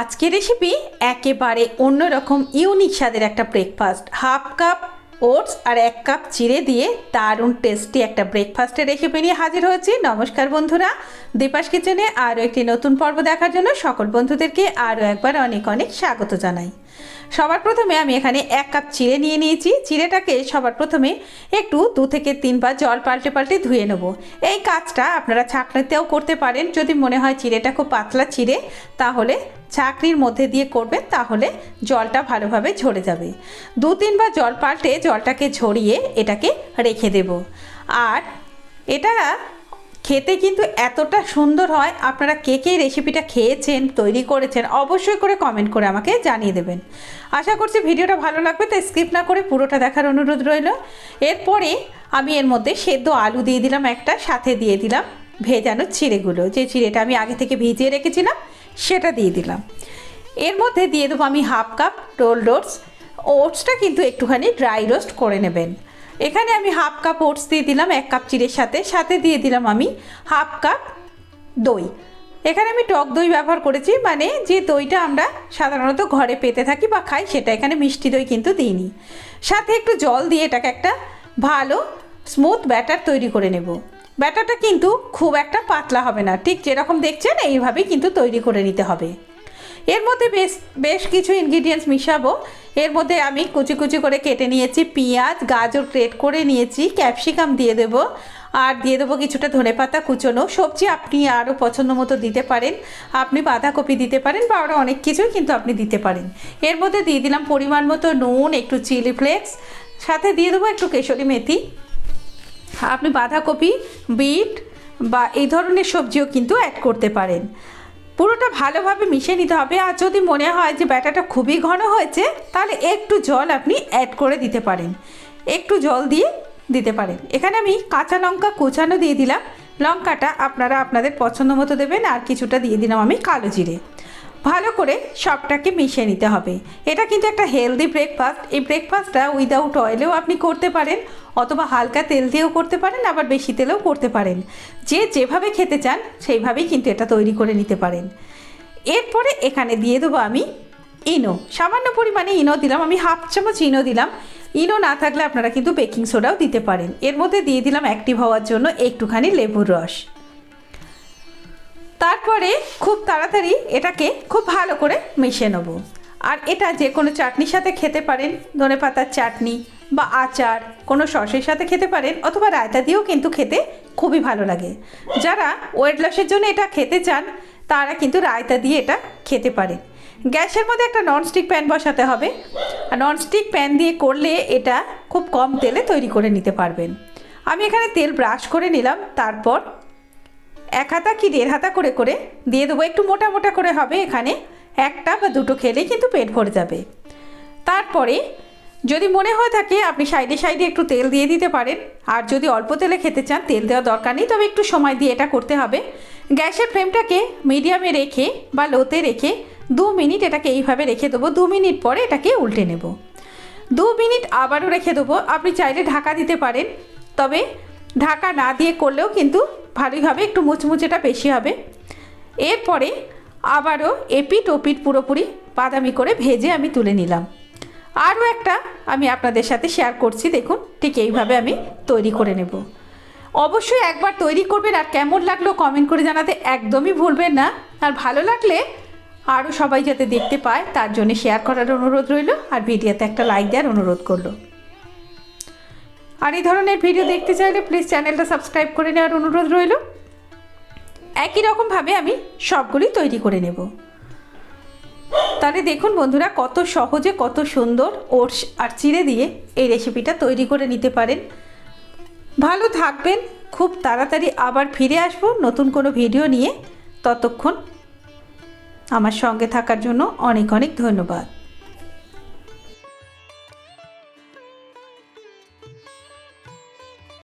আজকের রেসিপি একেবারে অন্যরকম ইউনিক স্বাদের একটা ব্রেকফাস্ট হাফ কাপ ওটস আর এক কাপ চিড়ে দিয়ে দারুণ টেস্টি একটা ব্রেকফাস্টের রেসিপি নিয়ে হাজির হয়েছি। নমস্কার বন্ধুরা দীপাস কিচেনে আরও একটি নতুন পর্ব দেখার জন্য সকল বন্ধুদেরকে আরও একবার অনেক অনেক স্বাগত জানাই। সবার প্রথমে আমি এখানে এক কাপ চিড়ে নিয়ে নিয়েছি। চিড়েটাকে সবার প্রথমে একটু দু থেকে তিনবার জল পাল্টে পাল্টে ধুয়ে নেব। এই কাজটা আপনারা ছাঁকনিতেও করতে পারেন। যদি মনে হয় চিড়েটা খুব পাতলা চিড়ে, তাহলে ছাঁকনির মধ্যে দিয়ে করবেন তাহলে জলটা ভালোভাবে ঝরে যাবে। দু তিনবার জল পাল্টে জলটাকে ঝরিয়ে এটাকে রেখে দেব। আর এটা খেতে কিন্তু এতটা সুন্দর হয়, আপনারা কে কে রেসিপিটা খেয়েছেন, তৈরি করেছেন, অবশ্যই করে কমেন্ট করে আমাকে জানিয়ে দেবেন। আশা করছি ভিডিওটা ভালো লাগবে, তাই স্কিপ না করে পুরোটা দেখার অনুরোধ রইল। এরপরে আমি এর মধ্যে সেদ্ধ আলু দিয়ে দিলাম একটা, সাথে দিয়ে দিলাম ভেজানো চিড়েগুলো। যে চিড়েটা আমি আগে থেকে ভিজিয়ে রেখেছিলাম সেটা দিয়ে দিলাম। এর মধ্যে দিয়ে দেবো আমি হাফ কাপ রোল ওটস ওটসটা কিন্তু একটুখানি ড্রাই রোস্ট করে নেবেন। এখানে আমি হাফ কাপ ওটস দিয়ে দিলাম এক কাপ চিড়ের সাথে। সাথে দিয়ে দিলাম আমি হাফ কাপ দই। এখানে আমি টক দই ব্যবহার করেছি মানে যে দইটা আমরা সাধারণত ঘরে পেতে থাকি বা খাই, সেটা এখানে মিষ্টি দই কিন্তু দিইনি। সাথে একটু জল দিয়ে এটাকে একটা ভালো স্মুথ ব্যাটার তৈরি করে নেব। ব্যাটারটা কিন্তু খুব একটা পাতলা হবে না। ঠিক যেরকম দেখছেন, এইভাবেই কিন্তু তৈরি করে নিতে হবে। এর মধ্যে বেশ বেশ কিছু ইনগ্রিডিয়েন্টস মিশাবো। এর মধ্যে আমি কুচি কুচি করে কেটে নিয়েছি পেঁয়াজ, গাজর গ্রেট করে নিয়েছি ক্যাপসিকাম দিয়ে দেবো। আর দিয়ে দেবো কিছুটা ধনেপাতা কুচোনো। সবজি আপনি আরও পছন্দ মতো দিতে পারেন। আপনি বাঁধাকপি দিতে পারেন বা আরও অনেক কিছুই কিন্তু আপনি দিতে পারেন। এর মধ্যে দিয়ে দিলাম পরিমাণ মতো নুন, একটু চিলি ফ্লেক্স সাথে দিয়ে দেবো একটু কেশরি মেথি। আপনি বাঁধাকপি, বিট বা এই ধরনের সবজিও কিন্তু অ্যাড করতে পারেন। পুরোটা ভালোভাবে মিশিয়ে নিতে হবে। আর যদি মনে হয় যে ব্যাটাটা খুবই ঘন হয়েছে, তাহলে একটু জল আপনি অ্যাড করে দিতে পারেন। একটু জল দিয়ে দিতে পারেন। এখানে আমি কাঁচা লঙ্কা কোচানো দিয়ে দিলাম। লঙ্কাটা আপনারা আপনাদের পছন্দ মতো দেবেন। আর কিছুটা দিয়ে দিলাম আমি কালো জিরে। ভালো করে সবটাকে মিশিয়ে নিতে হবে। এটা কিন্তু একটা হেলদি ব্রেকফাস্ট এই ব্রেকফাস্টটা উইদাউট অয়েলেও আপনি করতে পারেন, অথবা হালকা তেল দিয়েও করতে পারেন, আবার বেশি তেলেও করতে পারেন। যে যেভাবে খেতে চান, সেইভাবেই কিন্তু এটা তৈরি করে নিতে পারেন। এরপরে এখানে দিয়ে দেবো আমি ইনো। সামান্য পরিমাণে ইনো দিলাম, আমি হাফ চামচ ইনো দিলাম। ইনো না থাকলে আপনারা কিন্তু বেকিং সোডাও দিতে পারেন। এর মধ্যে দিয়ে দিলাম অ্যাক্টিভ হওয়ার জন্য একটুখানি লেবুর রস। তারপরে খুব তাড়াতাড়ি এটাকে খুব ভালো করে মিশিয়ে নেব। আর এটা যে কোনো চাটনির সাথে খেতে পারেন, ধনে পাতার চাটনি বা আচার, কোনো সসের সাথে খেতে পারেন অথবা রায়তা দিয়েও কিন্তু খেতে খুবই ভালো লাগে। যারা ওয়েট লসের জন্য এটা খেতে চান, তারা কিন্তু রায়তা দিয়ে এটা খেতে পারেন। গ্যাসের মধ্যে একটা ননস্টিক প্যান বসাতে হবে। আর ননস্টিক প্যান দিয়ে করলে এটা খুব কম তেলে তৈরি করে নিতে পারবেন। আমি এখানে তেল ব্রাশ করে নিলাম, তারপর এক হাতা কি দেড় হাতা করে করে? দিয়ে দেবো একটু মোটা মোটা করে হবে এখানে। একটা বা দুটো খেলেই কিন্তু পেট ভরে যাবে। তারপরে যদি মনে হয়ে থাকে আপনি সাইডে সাইডে একটু তেল দিয়ে দিতে পারেন। আর যদি অল্প তেলে খেতে চান, তেল দেওয়ার দরকার নেই, তবে একটু সময় দিয়ে এটা করতে হবে। গ্যাসের ফ্লেমটাকে মিডিয়ামে রেখে বা লোতে রেখে দু মিনিট এটাকে এইভাবে রেখে দেবো। দু মিনিট পরে এটাকে উল্টে নেব। দু মিনিট আবারও রেখে দেবো। আপনি চাইলে ঢাকা দিতে পারেন, তবে ঢাকা না দিয়ে করলেও কিন্তু ভালোই হবে একটু মুচমুচেটা বেশি হবে। এরপরে আবারও এপিট ওপিট পুরোপুরি বাদামি করে ভেজে আমি তুলে নিলাম। আরও একটা আমি আপনাদের সাথে শেয়ার করছি, দেখুন, ঠিক এইভাবে আমি তৈরি করে নেব। অবশ্যই একবার তৈরি করবেন আর কেমন লাগল কমেন্ট করে জানাতে একদমই ভুলবেন না। আর ভালো লাগলে আরও সবাই যাতে দেখতে পায়, তার জন্য শেয়ার করার অনুরোধ রইল আর ভিডিওতে একটা লাইক দেওয়ার অনুরোধ করল। আর এই ধরনের ভিডিও দেখতে চাইলে প্লিজ চ্যানেলটা সাবস্ক্রাইব করে নেওয়ার অনুরোধ রইল। একই রকমভাবে আমি সবগুলি তৈরি করে নেব। তাহলে দেখুন বন্ধুরা, কত সহজে, কত সুন্দর ওটস আর চিড়ে দিয়ে এই রেসিপিটা তৈরি করে নিতে পারেন। ভালো থাকবেন, খুব তাড়াতাড়ি আবার ফিরে আসব নতুন কোনো ভিডিও নিয়ে। ততক্ষণ আমার সঙ্গে থাকার জন্য অনেক অনেক ধন্যবাদ।